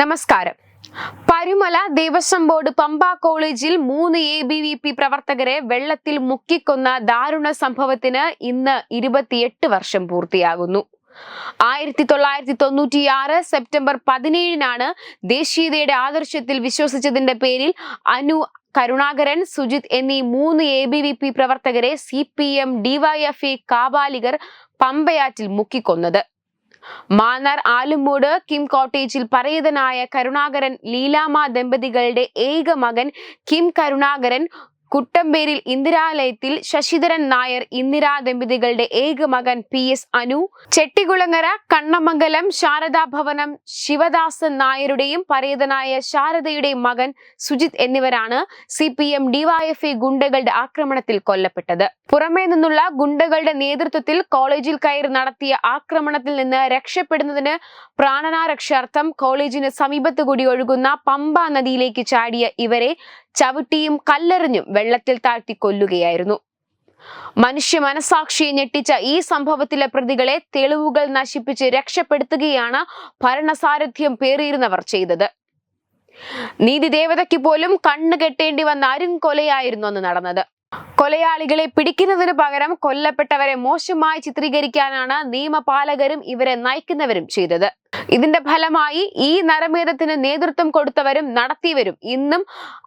നമസ്കാരം. പരുമല ദേവസ്വം ബോർഡ് പമ്പ കോളേജിൽ മൂന്ന് എ ബി വി പി പ്രവർത്തകരെ വെള്ളത്തിൽ മുക്കിക്കൊന്ന ദാരുണ സംഭവത്തിന് ഇന്ന് ഇരുപത്തിയെട്ട് വർഷം പൂർത്തിയാകുന്നു. ആയിരത്തി തൊള്ളായിരത്തി തൊണ്ണൂറ്റിയാറ് സെപ്റ്റംബർ പതിനേഴിനാണ് ദേശീയതയുടെ ആദർശത്തിൽ വിശ്വസിച്ചതിന്റെ പേരിൽ അനു കരുണാകരൻ സുജിത് എന്നീ മൂന്ന് എ ബി വി പി പ്രവർത്തകരെ സി പി എം ഡിവൈഎഫ്ഐ കാബാലികർ പമ്പയാറ്റിൽ മുക്കിക്കൊന്നത്. മാന്നാർ ആലുംമൂട് കിം കോട്ടേജിൽ പറയതനായ കരുണാകരൻ ലീലാമ ദമ്പതികളുടെ ഏക മകൻ കിം കരുണാകരൻ കുട്ടമ്പേരിൽ ഇന്ദിരാലയത്തിൽ ശശിധരൻ നായർ ഇന്ദിരാ ദമ്പതികളുടെ ഏക മകൻ പി എസ് അനു ചെട്ടികുളങ്ങര കണ്ണമംഗലം ശാരദാ ഭവനം ശിവദാസൻ നായരുടെയും പരേതനായ ശാരദയുടെയും മകൻ സുജിത് എന്നിവരാണ് സി പി എം ഡിവൈഎഫ്ഐ ഗുണ്ടകളുടെ ആക്രമണത്തിൽ കൊല്ലപ്പെട്ടത്. പുറമേ നിന്നുള്ള ഗുണ്ടകളുടെ നേതൃത്വത്തിൽ കോളേജിൽ കയറി നടത്തിയ ആക്രമണത്തിൽ നിന്ന് രക്ഷപ്പെടുന്നതിന് പ്രാണനാരക്ഷാർത്ഥം കോളേജിന് സമീപത്തുകൂടി ഒഴുകുന്ന പമ്പ നദിയിലേക്ക് ചാടിയ ഇവരെ ചവിട്ടിയും കല്ലെറിഞ്ഞും വെള്ളത്തിൽ താഴ്ത്തി കൊല്ലുകയായിരുന്നു. മനുഷ്യ മനസാക്ഷിയെ ഞെട്ടിച്ച ഈ സംഭവത്തിലെ പ്രതികളെ തെളിവുകൾ നശിപ്പിച്ച് രക്ഷപ്പെടുത്തുകയാണ് ഭരണസാരഥ്യം പേറിയിരുന്നവർ ചെയ്തത്. നീതി ദേവതയ്ക്ക് പോലും കണ്ണു കെട്ടേണ്ടി വന്ന അരും കൊലയായിരുന്നു അന്ന് നടന്നത്. കൊലയാളികളെ പിടിക്കുന്നതിന് പകരം കൊല്ലപ്പെട്ടവരെ മോശമായി ചിത്രീകരിക്കാനാണ് നിയമപാലകരും ഇവരെ നയിക്കുന്നവരും ചെയ്തത്. ഇതിന്റെ ഫലമായി ഈ നരമേധത്തിന് നേതൃത്വം കൊടുത്തവരും നടത്തിയവരും ഇന്നും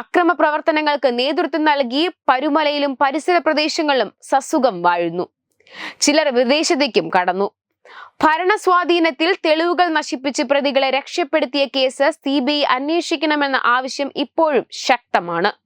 അക്രമ പ്രവർത്തനങ്ങൾക്ക് നേതൃത്വം നൽകി പരുമലയിലും പരിസര പ്രദേശങ്ങളിലും സസുഖം വാഴുന്നു. ചിലർ വിദേശത്തേക്കും കടന്നു. ഭരണസ്വാധീനത്തിൽ തെളിവുകൾ നശിപ്പിച്ച് പ്രതികളെ രക്ഷപ്പെടുത്തിയ കേസ് സി ബി ഐ അന്വേഷിക്കണമെന്ന ആവശ്യം ഇപ്പോഴും ശക്തമാണ്.